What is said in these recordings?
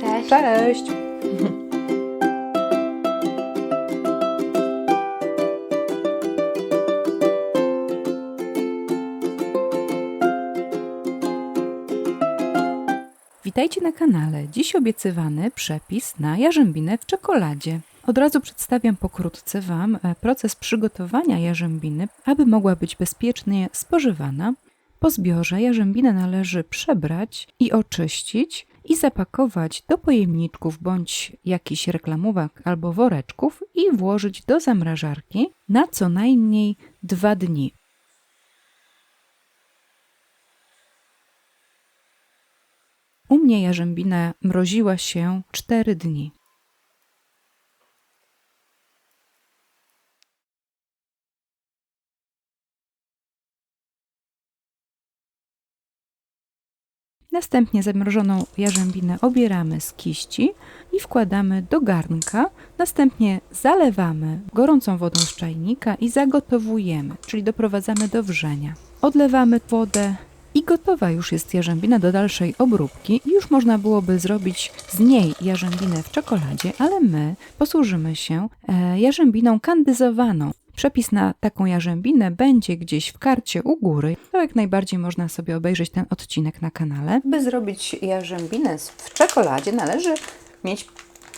Cześć. Cześć! Witajcie na kanale. Dziś obiecywany przepis na jarzębinę w czekoladzie. Od razu przedstawiam pokrótce Wam e, proces przygotowania jarzębiny, aby mogła być bezpiecznie spożywana. Po zbiorze jarzębinę należy przebrać i oczyścić i zapakować do pojemniczków bądź jakichś reklamówek albo woreczków i włożyć do zamrażarki na co najmniej dwa dni. U mnie jarzębina mroziła się 4 dni. Następnie zamrożoną jarzębinę obieramy z kiści i wkładamy do garnka. Następnie zalewamy gorącą wodą z czajnika i zagotowujemy, czyli doprowadzamy do wrzenia. Odlewamy wodę i gotowa już jest jarzębina do dalszej obróbki. Już można byłoby zrobić z niej jarzębinę w czekoladzie, ale my posłużymy się e, jarzębiną kandyzowaną. Przepis na taką jarzębinę będzie gdzieś w karcie u góry. To jak najbardziej można sobie obejrzeć ten odcinek na kanale. By zrobić jarzębinę w czekoladzie należy mieć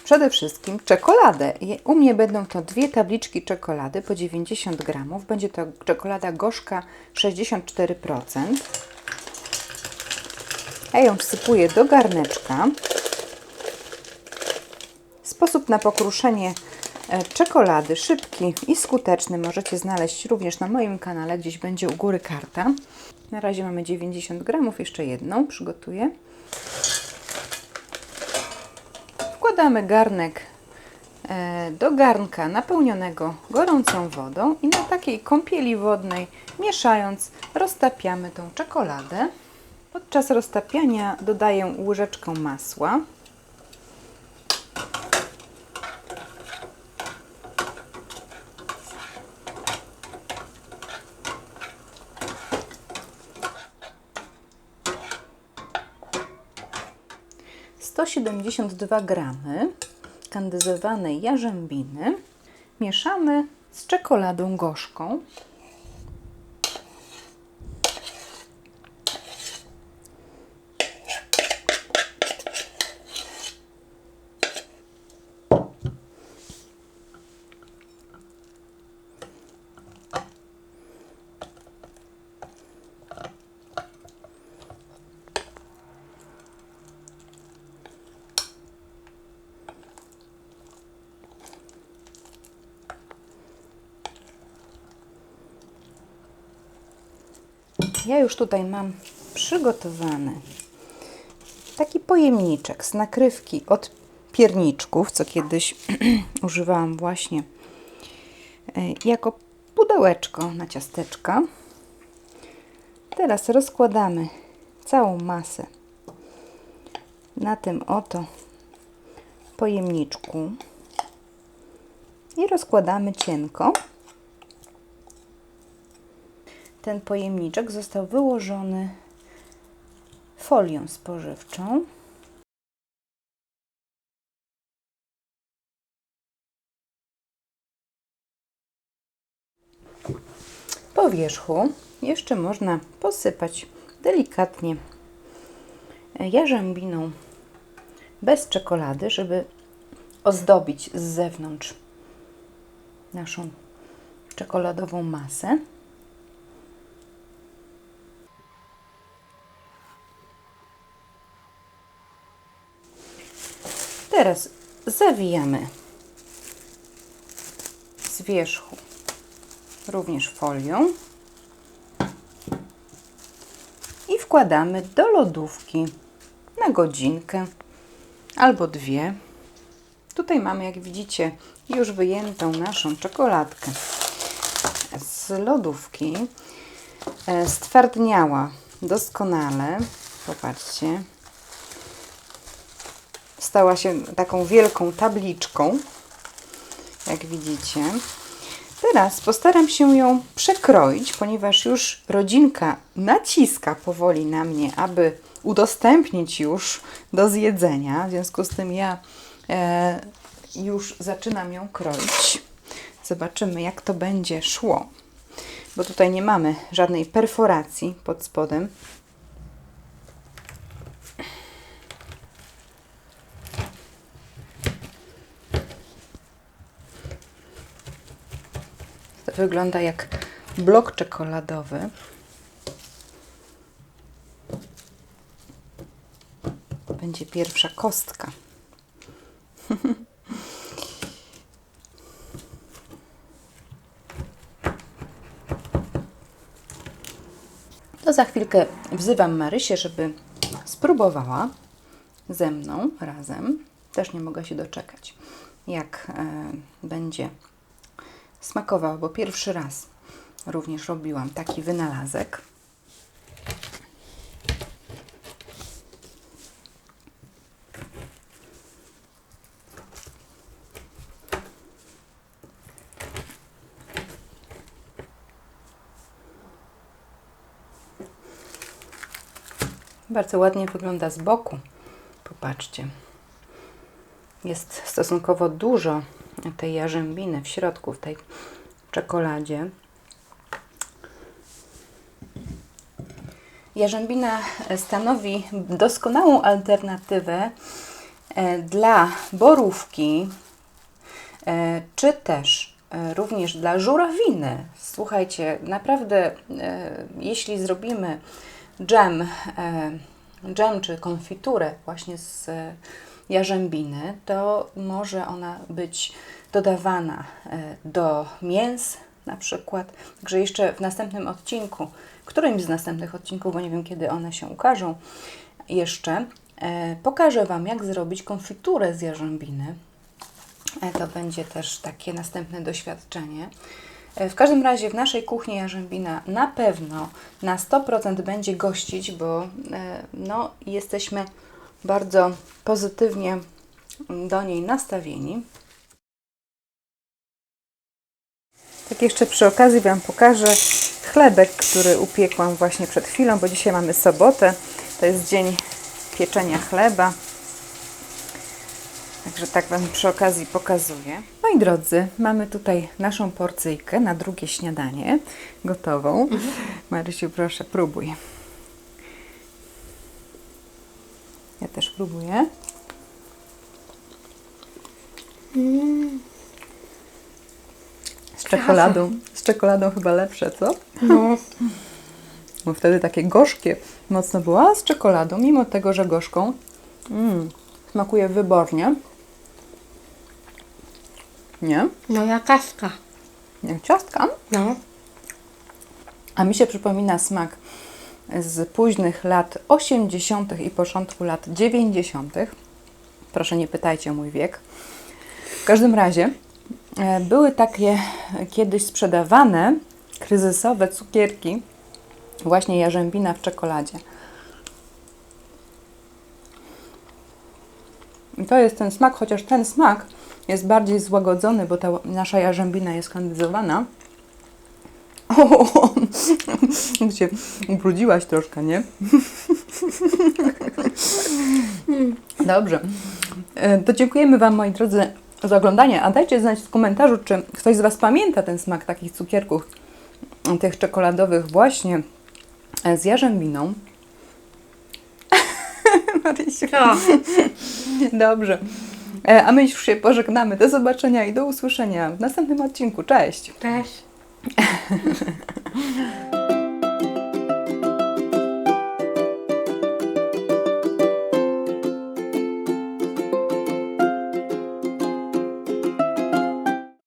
przede wszystkim czekoladę. U mnie będą to dwie tabliczki czekolady po 90 gramów. Będzie to czekolada gorzka 64%. Ja ją wsypuję do garneczka. Sposób na pokruszenie czekolady szybki i skuteczny możecie znaleźć również na moim kanale, gdzieś będzie u góry karta. Na razie mamy 90 gramów, jeszcze jedną przygotuję. Wkładamy garnek e, do garnka napełnionego gorącą wodą i na takiej kąpieli wodnej mieszając roztapiamy tą czekoladę. Podczas roztapiania dodaję łyżeczkę masła. Sto siedemdziesiąt dwa gramy kandyzowanej jarzębiny mieszamy z czekoladą gorzką. Ja już tutaj mam przygotowany taki pojemniczek z nakrywki od pierniczków, co kiedyś używałam właśnie e, jako pudełeczko na ciasteczka. Teraz rozkładamy całą masę na tym oto pojemniczku i rozkładamy cienko ten pojemniczek został wyłożony folią spożywczą. Po wierzchu jeszcze można posypać delikatnie jarzębiną bez czekolady, żeby ozdobić z zewnątrz naszą czekoladową masę. Teraz zawijamy z wierzchu również folią i wkładamy do lodówki na godzinkę albo dwie. Tutaj mamy, jak widzicie, już wyjętą naszą czekoladkę z lodówki. E, Stwardniała doskonale. Popatrzcie, stała się taką wielką tabliczką, jak widzicie. Teraz postaram się ją przekroić, ponieważ już rodzinka naciska powoli na mnie, aby udostępnić już do zjedzenia. W związku z tym ja e, już zaczynam ją kroić. Zobaczymy, jak to będzie szło. Bo tutaj nie mamy żadnej perforacji pod spodem. Wygląda jak blok czekoladowy. Będzie pierwsza kostka. To za chwilkę wzywam Marysię, żeby spróbowała ze mną razem. Też nie mogę się doczekać, jak e, będzie smakował, bo pierwszy raz również robiłam taki wynalazek. Bardzo ładnie wygląda z boku. Popatrzcie. Jest stosunkowo dużo tej jarzębiny w środku, w tej czekoladzie. Jarzębina stanowi doskonałą alternatywę e, dla borówki, e, czy też e, również dla żurawiny. Słuchajcie, naprawdę, jeśli zrobimy dżem, dżem czy konfiturę właśnie z jarzębiny, to może ona być dodawana e, do mięs na przykład. Także jeszcze w następnym odcinku, którymś z następnych odcinków, bo nie wiem kiedy one się ukażą, jeszcze e, pokażę Wam, jak zrobić konfiturę z jarzębiny. E, To będzie też takie następne doświadczenie. W każdym razie w naszej kuchni jarzębina na pewno na 100% będzie gościć, bo no, jesteśmy bardzo pozytywnie do niej nastawieni. Tak jeszcze przy okazji Wam pokażę chlebek, który upiekłam właśnie przed chwilą, bo dzisiaj mamy sobotę. To jest dzień pieczenia chleba. Także tak Wam przy okazji pokazuję. Moi drodzy, mamy tutaj naszą porcyjkę na drugie śniadanie gotową. Marysiu, proszę, próbuj. Ja też próbuję. Z czekoladą, z czekoladą chyba lepsze, co? No, Bo wtedy takie gorzkie mocno było, a z czekoladą, mimo tego, że gorzką, mm, smakuje wybornie. Nie? no jak kaska. Jak ciastka. No, A mi się przypomina smak z późnych lat 80. i początku lat 90. Proszę nie pytajcie o mój wiek. W każdym razie e, były takie kiedyś sprzedawane kryzysowe cukierki, właśnie jarzębina w czekoladzie. I to jest ten smak, chociaż ten smak jest bardziej złagodzony, bo ta nasza jarzębina jest kondyzowana. O, się ubrudziłaś troszkę, nie? Dobrze. E, To dziękujemy Wam, moi drodzy, za oglądanie. A dajcie znać w komentarzu, czy ktoś z Was pamięta ten smak takich cukierków, tych czekoladowych właśnie e, z jarzębiną. Marysiu. co? Dobrze. E, A my już się pożegnamy. Do zobaczenia i do usłyszenia w następnym odcinku. Cześć! Cześć. Yeah.